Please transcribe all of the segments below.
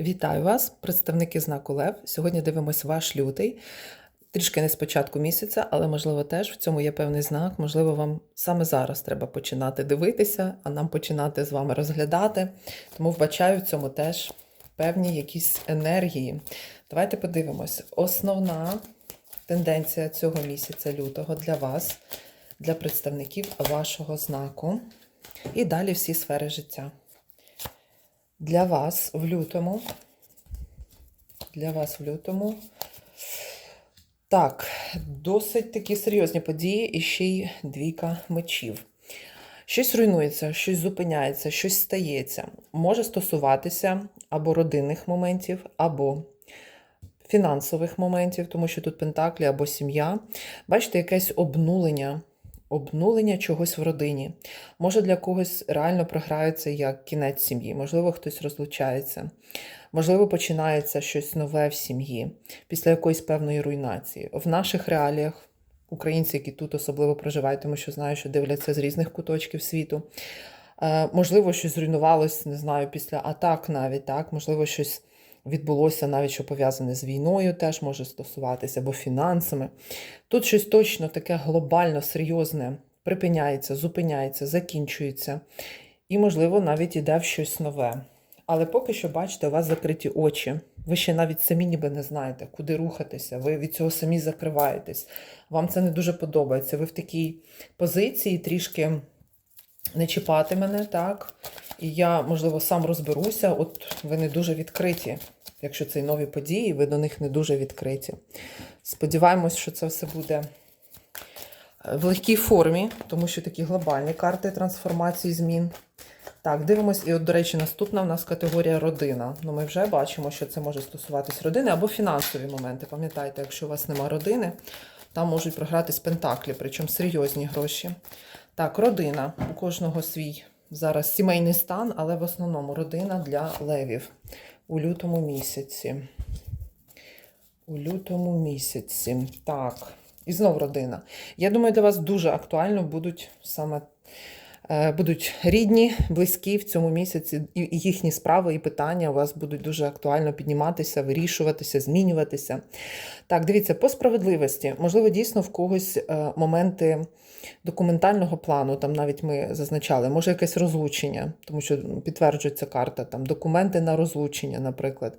Вітаю вас, представники знаку Лев. Сьогодні дивимось ваш лютий. Трішки не з початку місяця, але можливо теж в цьому є певний знак. Можливо, вам саме зараз треба починати дивитися, а нам починати з вами розглядати. Тому вбачаю в цьому теж певні якісь енергії. Давайте подивимось. Основна тенденція цього місяця лютого для вас, для представників вашого знаку. І далі всі сфери життя. Для вас в лютому. Для вас в лютому. Так, досить такі серйозні події і ще й двійка мечів. Щось руйнується, щось зупиняється, щось стається. Може стосуватися або родинних моментів, або фінансових моментів, тому що тут пентаклі або сім'я. Бачите, якесь обнулення, обнулення чогось в родині. Може для когось реально програється як кінець сім'ї, можливо, хтось розлучається, можливо, починається щось нове в сім'ї після якоїсь певної руйнації. В наших реаліях. Українці, які тут особливо проживають, тому що знаю, що дивляться з різних куточків світу. Е, можливо, щось зруйнувалось, не знаю, після атак навіть так, можливо, щось відбулося навіть, що пов'язане з війною, теж може стосуватися, або фінансами. Тут щось точно таке глобально серйозне припиняється, зупиняється, закінчується. І, можливо, навіть іде в щось нове. Але поки що, бачите, у вас закриті очі. Ви ще навіть самі ніби не знаєте, куди рухатися. Ви від цього самі закриваєтесь. Вам це не дуже подобається. Ви в такій позиції трішки не чіпати мене, так? І я, можливо, сам розберуся. От ви не дуже відкриті. Якщо це й нові події, ви до них не дуже відкриті. Сподіваємось, що це все буде в легкій формі, тому що такі глобальні карти трансформації змін. Так, дивимось, і от, до речі, наступна в нас категорія родина. Ну, ми вже бачимо, що це може стосуватись родини або фінансові моменти. Пам'ятайте, якщо у вас нема родини, там можуть програтись пентаклі, причому серйозні гроші. Так, родина. У кожного свій зараз сімейний стан, але в основному родина для левів у лютому місяці. У лютому місяці. Так. І знов родина. Я думаю, для вас дуже актуально будуть саме будуть рідні, близькі в цьому місяці, і і їхні справи і питання у вас будуть дуже актуально підніматися, вирішуватися, змінюватися. Так, дивіться, по справедливості, можливо, дійсно в когось е, моменти документального плану, там навіть ми зазначали, може якесь розлучення, тому що підтверджується карта, там документи на розлучення, наприклад.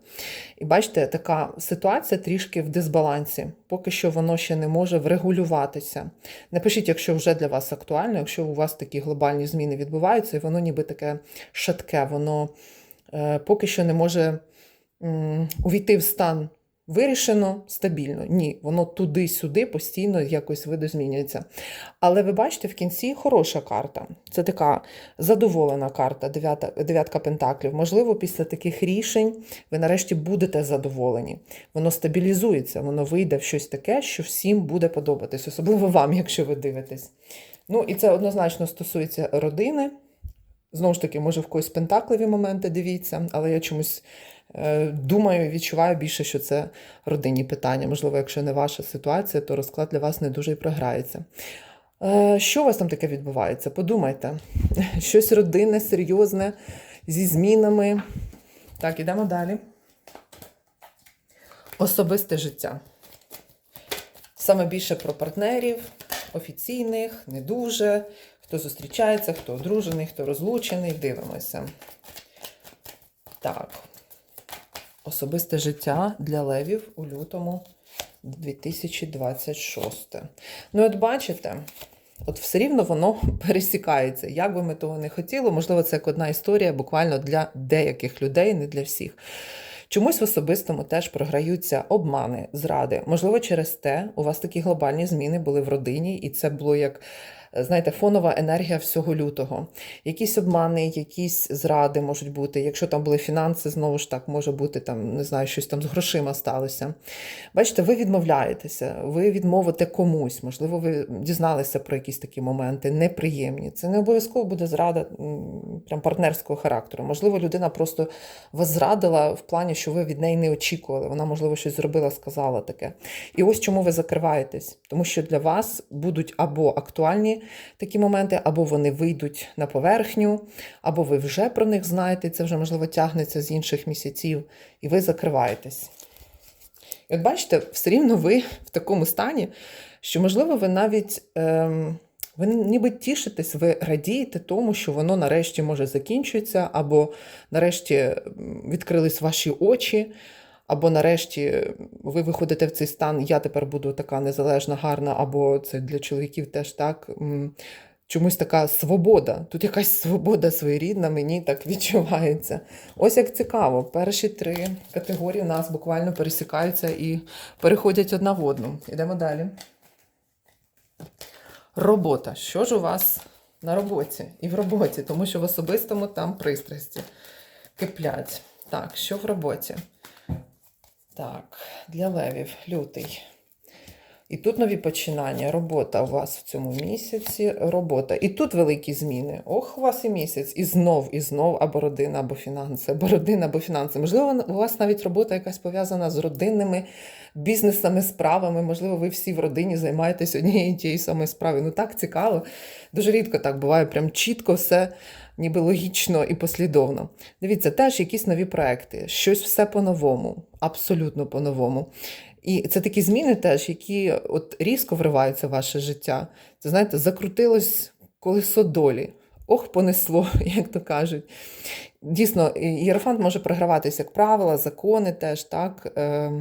І бачите, така ситуація трішки в дисбалансі, поки що воно ще не може врегулюватися. Напишіть, якщо вже для вас актуально, якщо у вас такі глобальні зміни відбуваються, і воно ніби таке шатке, воно е, поки що не може увійти в стан. Вирішено стабільно. Ні, воно туди-сюди постійно якось видозмінюється. Але ви бачите, в кінці хороша карта. Це така задоволена карта, дев'ятка пентаклів. Можливо, після таких рішень ви нарешті будете задоволені. Воно стабілізується, воно вийде в щось таке, що всім буде подобатись, особливо вам, якщо ви дивитесь. Ну, і це однозначно стосується родини. Знову ж таки, може, в когось пентакливі моменти дивіться, але я чомусь е, думаю, відчуваю більше, що це родинні питання. Можливо, якщо не ваша ситуація, то розклад для вас не дуже і програється. Е, що у вас там таке відбувається? Подумайте. Щось родинне, серйозне, зі змінами. Так, ідемо далі. Особисте життя. Саме більше про партнерів, офіційних, не дуже, хто зустрічається, хто одружений, хто розлучений. Дивимося. Так. Особисте життя для левів у лютому 2026. Ну, от бачите, от все рівно воно пересікається. Як би ми того не хотіли, можливо, це як одна історія буквально для деяких людей, не для всіх. Чомусь в особистому теж програються обмани, зради. Можливо, через те у вас такі глобальні зміни були в родині, і це було як. Знаєте, фонова енергія всього лютого. Якісь обмани, якісь зради можуть бути. Якщо там були фінанси, знову ж так може бути там, не знаю, щось там з грошима сталося. Бачите, ви відмовляєтеся, ви відмовите комусь, можливо, ви дізналися про якісь такі моменти неприємні. Це не обов'язково буде зрада прям партнерського характеру. Можливо, людина просто вас зрадила в плані, що ви від неї не очікували. Вона, можливо, щось зробила, сказала таке. І ось чому ви закриваєтесь, тому що для вас будуть або актуальні такі моменти, або вони вийдуть на поверхню, або ви вже про них знаєте, це вже, можливо, тягнеться з інших місяців, і ви закриваєтесь. І от бачите, все рівно ви в такому стані, що, можливо, ви навіть. Ем, ви ніби тішитесь, ви радієте тому, що воно нарешті може закінчується, або нарешті відкрились ваші очі, або нарешті ви виходите в цей стан, я тепер буду така незалежна, гарна, або це для чоловіків теж так. Чомусь така свобода. Тут якась свобода своєрідна, мені так відчувається. Ось як цікаво, перші три категорії у нас буквально пересікаються і переходять одна в одну. Ідемо далі. Робота. Що ж у вас на роботі? І в роботі, тому що в особистому там пристрасті киплять. Так, що в роботі? Так, для левів, лютий. І тут нові починання. Робота у вас в цьому місяці. Робота. І тут великі зміни. Ох, у вас і місяць. І знов, і знов, або родина, або фінанси, або родина, або фінанси. Можливо, у вас навіть робота якась пов'язана з родинними бізнесами, справами. Можливо, ви всі в родині займаєтесь однією і тією самою справою. Ну так цікаво. Дуже рідко так буває, прям чітко все. Ніби логічно і послідовно. Дивіться, теж якісь нові проекти, щось все по-новому, абсолютно по-новому. І це такі зміни теж, які от різко вриваються в ваше життя. Це знаєте, закрутилось колесо долі. Ох, понесло, як то кажуть. Дійсно, ієрофант може програватися як правила, закони теж, так, е,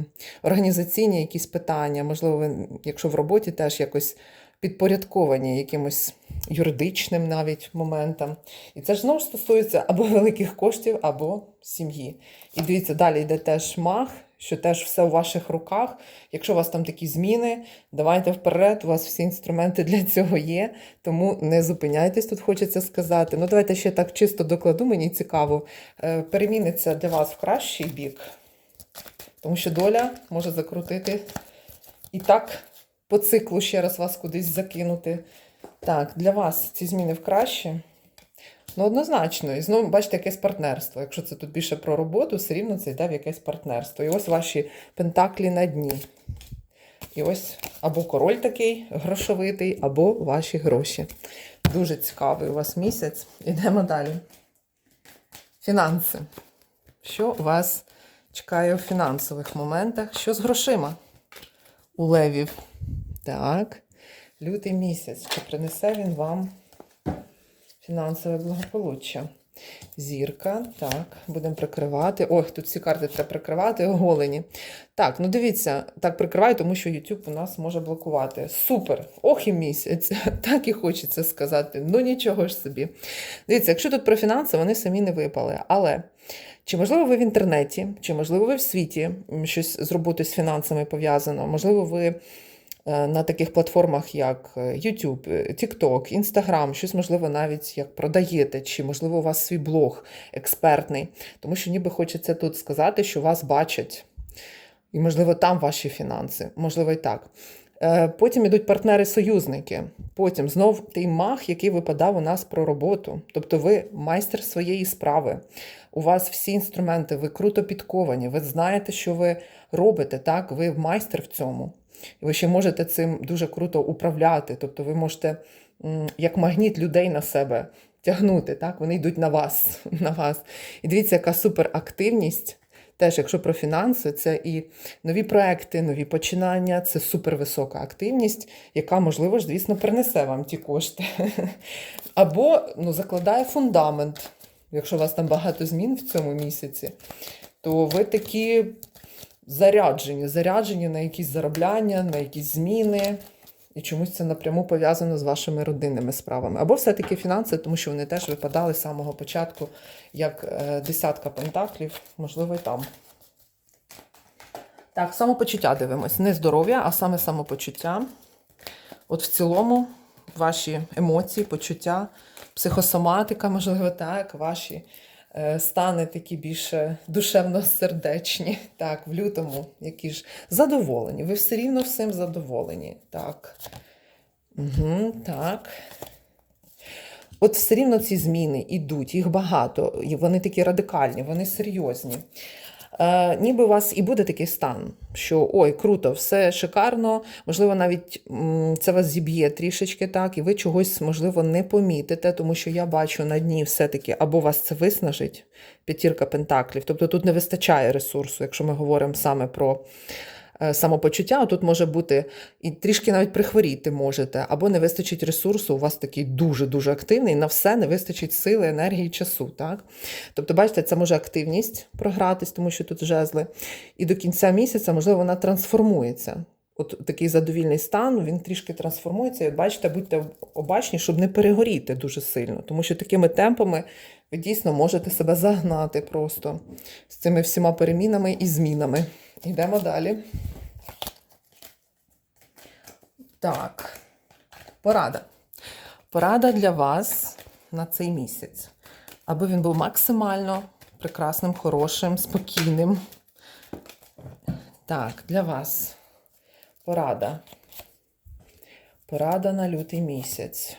організаційні якісь питання, можливо, ви, якщо в роботі теж якось підпорядковані якимось юридичним навіть моментам. І це ж знову стосується або великих коштів, або сім'ї. І дивіться, далі йде теж мах, що теж все у ваших руках. Якщо у вас там такі зміни, давайте вперед, у вас всі інструменти для цього є, тому не зупиняйтесь, тут хочеться сказати. Ну, давайте ще так чисто докладу, мені цікаво. Е, Переміни це для вас в кращий бік, тому що доля може закрутити і так по циклу ще раз вас кудись закинути. Так, для вас ці зміни в краще. Ну, однозначно, і знову бачите, якесь партнерство. Якщо це тут більше про роботу, все рівно це йде в якесь партнерство. І ось ваші пентаклі на дні. І ось або король такий грошовитий, або ваші гроші. Дуже цікавий у вас місяць. Ідемо далі. Фінанси. Що вас чекає у фінансових моментах? Що з грошима у левів? Так, лютий місяць. Чи принесе він вам фінансове благополуччя? Зірка, так, будемо прикривати. Ох, тут всі карти треба прикривати, оголені. Так, ну дивіться, так прикриваю, тому що YouTube у нас може блокувати. Супер! Ох і місяць. Так і хочеться сказати. Ну нічого ж собі. Дивіться, якщо тут про фінанси, вони самі не випали. Але чи можливо ви в інтернеті, чи можливо ви в світі щось з роботою з фінансами пов'язано? Можливо, ви на таких платформах, як е, YouTube, е, TikTok, Instagram, щось можливо навіть як продаєте, чи можливо у вас свій блог експертний, тому що ніби хочеться тут сказати, що вас бачать, і можливо там ваші фінанси, можливо і так. Е, Потім ідуть партнери-союзники. Потім знов той мах, який випадав у нас про роботу. Тобто ви майстер своєї справи. У вас всі інструменти, ви круто підковані, ви знаєте, що ви робите, так? Ви майстер в цьому. І ви ще можете цим дуже круто управляти. Тобто ви можете як магніт людей на себе тягнути, так? Вони йдуть на вас. на вас. І дивіться, яка суперактивність. Теж, якщо про фінанси, це і нові проекти, нові починання, це супервисока активність, яка, можливо ж, звісно, принесе вам ті кошти. Або ну, закладає фундамент. Якщо у вас там багато змін в цьому місяці, то ви такі заряджені, заряджені на якісь заробляння, на якісь зміни. І чомусь це напряму пов'язано з вашими родинними справами. Або все-таки фінанси, тому що вони теж випадали з самого початку, як е, десятка пентаклів, можливо, і там. Так, самопочуття дивимось. Не здоров'я, а саме самопочуття. От в цілому ваші емоції, почуття, психосоматика, можливо, так, ваші стани такі більше душевно-сердечні. Так, в лютому, які ж задоволені. Ви все рівно всім задоволені. Так. Угу, так. От все рівно ці зміни йдуть, їх багато, і вони такі радикальні, вони серйозні. Е, ніби у вас і буде такий стан, що ой, круто, все шикарно, можливо, навіть це вас зіб'є трішечки так, і ви чогось, можливо, не помітите, тому що я бачу на дні все-таки або вас це виснажить, п'ятірка пентаклів, тобто тут не вистачає ресурсу, якщо ми говоримо саме про е, самопочуття, тут може бути і трішки навіть прихворіти можете, або не вистачить ресурсу, у вас такий дуже-дуже активний, на все не вистачить сили, енергії, часу. Так? Тобто, бачите, це може активність програтись, тому що тут жезли. І до кінця місяця, можливо, вона трансформується. От такий задовільний стан, він трішки трансформується. І от бачите, будьте обачні, щоб не перегоріти дуже сильно, тому що такими темпами ви дійсно можете себе загнати просто з цими всіма перемінами і змінами. Йдемо далі. Так, порада. Порада для вас на цей місяць, аби він був максимально прекрасним, хорошим, спокійним. Так, для вас порада. Порада на лютий місяць.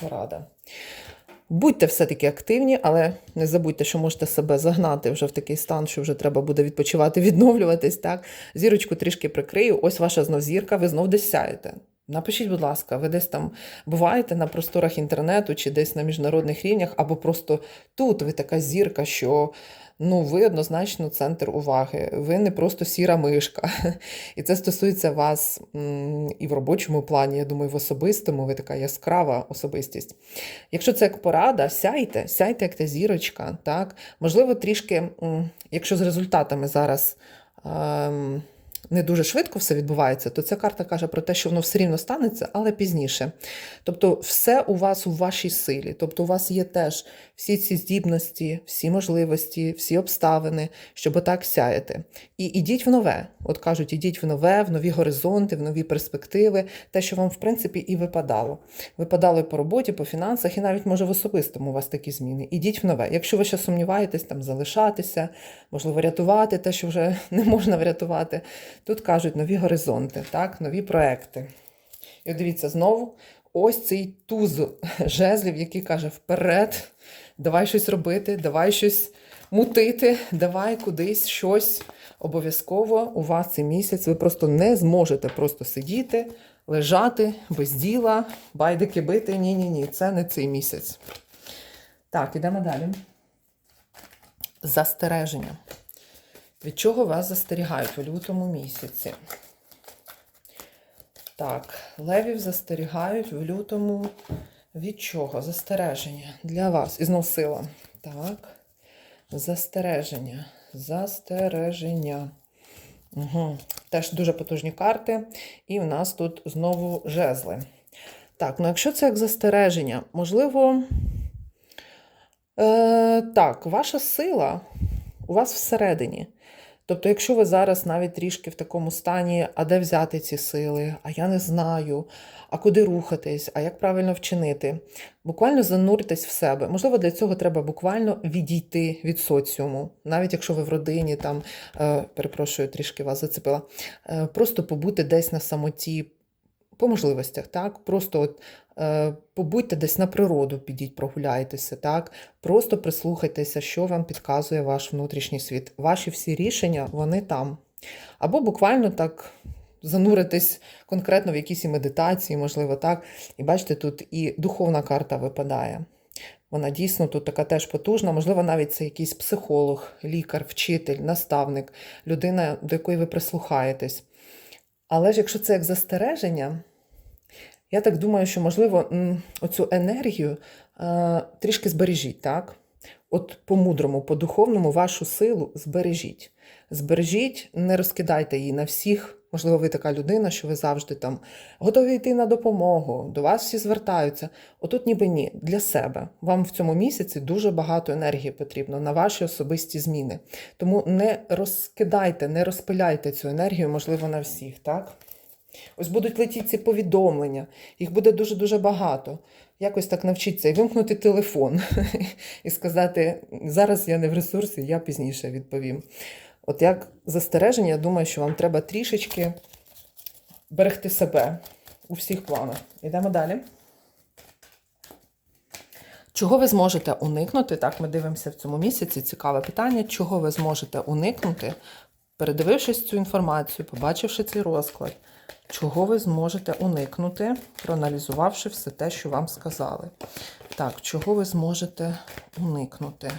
Порада. Будьте все-таки активні, але не забудьте, що можете себе загнати вже в такий стан, що вже треба буде відпочивати, відновлюватись. Так? Зірочку трішки прикрию. Ось ваша знов зірка, ви знов десь сяєте. Напишіть, будь ласка, ви десь там буваєте на просторах інтернету чи десь на міжнародних рівнях, або просто тут ви така зірка, що ну, ви однозначно центр уваги. Ви не просто сіра мишка. І це стосується вас і в робочому плані, я думаю, в особистому, ви така яскрава особистість. Якщо це як порада, сяйте, сяйте як та зірочка. Так? Можливо, трішки, якщо з результатами зараз. ем, не дуже швидко все відбувається, то ця карта каже про те, що воно все рівно станеться, але пізніше. Тобто, все у вас у вашій силі. Тобто, у вас є теж всі ці здібності, всі можливості, всі обставини, щоб отак сяяти. І ідіть в нове. От кажуть, ідіть в нове, в нові горизонти, в нові перспективи, те, що вам, в принципі, і випадало. Випадало і по роботі, по фінансах, і навіть може в особистому у вас такі зміни. Ідіть в нове. Якщо ви ще сумніваєтесь, там залишатися, можливо, рятувати те, що вже не можна врятувати. Тут кажуть нові горизонти, так, нові проекти. І от дивіться, знову ось цей туз жезлів, який каже: вперед, давай щось робити, давай щось мутити, давай кудись щось. Обов'язково у вас цей місяць ви просто не зможете просто сидіти, лежати без діла, байдики бити. Ні, ні, ні, це не цей місяць. Так, ідемо далі. Застереження. Від чого вас застерігають у лютому місяці? Так, левів застерігають в лютому. Від чого? Застереження для вас. І знов сила. Так. Застереження. Застереження. Угу. Теж дуже потужні карти. І в нас тут знову жезли. Так, ну якщо це як застереження, можливо. Е, так, ваша сила у вас всередині. Тобто, якщо ви зараз навіть трішки в такому стані, а де взяти ці сили, а я не знаю, а куди рухатись, а як правильно вчинити, буквально зануритись в себе. Можливо, для цього треба буквально відійти від соціуму, навіть якщо ви в родині, там, е, перепрошую, трішки вас зацепила, е, просто побути десь на самоті. По можливостях, так? Просто от, е, побудьте десь на природу, підіть, прогуляйтеся, так? Просто прислухайтеся, що вам підказує ваш внутрішній світ. Ваші всі рішення, вони там. Або буквально так зануритись конкретно в якісь медитації, можливо, так. І бачите, тут і духовна карта випадає. Вона дійсно тут така теж потужна. Можливо, навіть це якийсь психолог, лікар, вчитель, наставник, людина, до якої ви прислухаєтесь. Але ж якщо це як застереження, я так думаю, що, можливо, оцю енергію е, трішки збережіть, так? От по-мудрому, по-духовному вашу силу збережіть. Збережіть, не розкидайте її на всіх. Можливо, ви така людина, що ви завжди там готові йти на допомогу, до вас всі звертаються. Отут ніби ні, для себе. Вам в цьому місяці дуже багато енергії потрібно на ваші особисті зміни. Тому не розкидайте, не розпиляйте цю енергію, можливо, на всіх, так? Ось будуть летіти ці повідомлення, їх буде дуже-дуже багато. Якось так навчіться і вимкнути телефон і сказати: зараз я не в ресурсі, я пізніше відповім. От як застереження, я думаю, що вам треба трішечки берегти себе у всіх планах. Йдемо далі. Чого ви зможете уникнути? Так, ми дивимося в цьому місяці. Цікаве питання. Чого ви зможете уникнути, передивившись цю інформацію, побачивши цей розклад? Чого ви зможете уникнути, проаналізувавши все те, що вам сказали? Так, чого ви зможете уникнути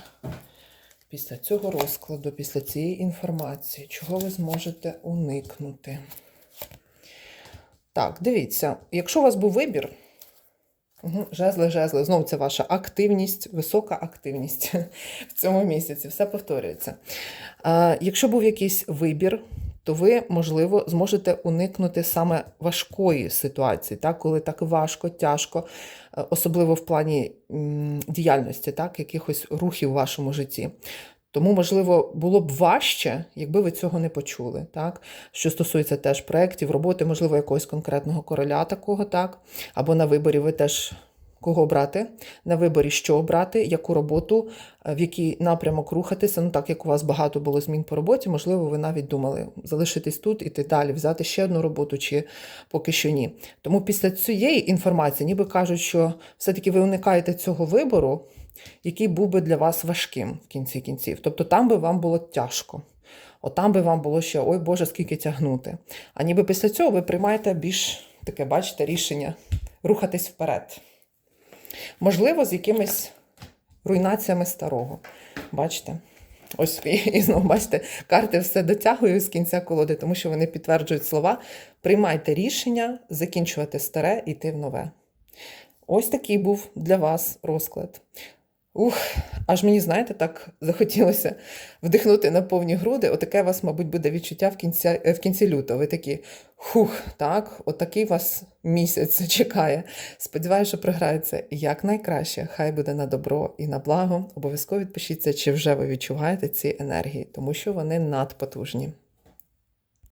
після цього розкладу, після цієї інформації? Чого ви зможете уникнути? Так, дивіться, якщо у вас був вибір, Жезли, жезли. Знову це ваша активність, висока активність в цьому місяці. Все повторюється. Якщо був якийсь вибір, то ви, можливо, зможете уникнути саме важкої ситуації, так? коли так важко, тяжко, е, особливо в плані діяльності, так? якихось рухів в вашому житті. Тому, можливо, було б важче, якби ви цього не почули, так? Що стосується теж проєктів, роботи, можливо, якогось конкретного короля такого, так? Або на виборі ви теж кого обрати, на виборі, що обрати, яку роботу, е, в який напрямок рухатися. Ну, так як у вас багато було змін по роботі, можливо, ви навіть думали залишитись тут, іти далі, взяти ще одну роботу, чи поки що ні. Тому після цієї інформації, ніби кажуть, що все-таки ви уникаєте цього вибору який був би для вас важким в кінці кінців. Тобто там би вам було тяжко. От там би вам було ще, ой Боже, скільки тягнути. А ніби після цього ви приймаєте більш таке, бачите, рішення рухатись вперед. Можливо, з якимись руйнаціями старого. Бачите? Ось і, знову бачите, карти все дотягують з кінця колоди, тому що вони підтверджують слова. Приймайте рішення, закінчувати старе, йти в нове. Ось такий був для вас розклад. Ух, аж мені, знаєте, так захотілося вдихнути на повні груди. Отаке у вас, мабуть, буде відчуття в кінці, в кінці лютого. Ви такі хух, так, отакий вас місяць чекає. Сподіваюся, що програється якнайкраще. Хай буде на добро і на благо. Обов'язково відпишіться, чи вже ви відчуваєте ці енергії, тому що вони надпотужні.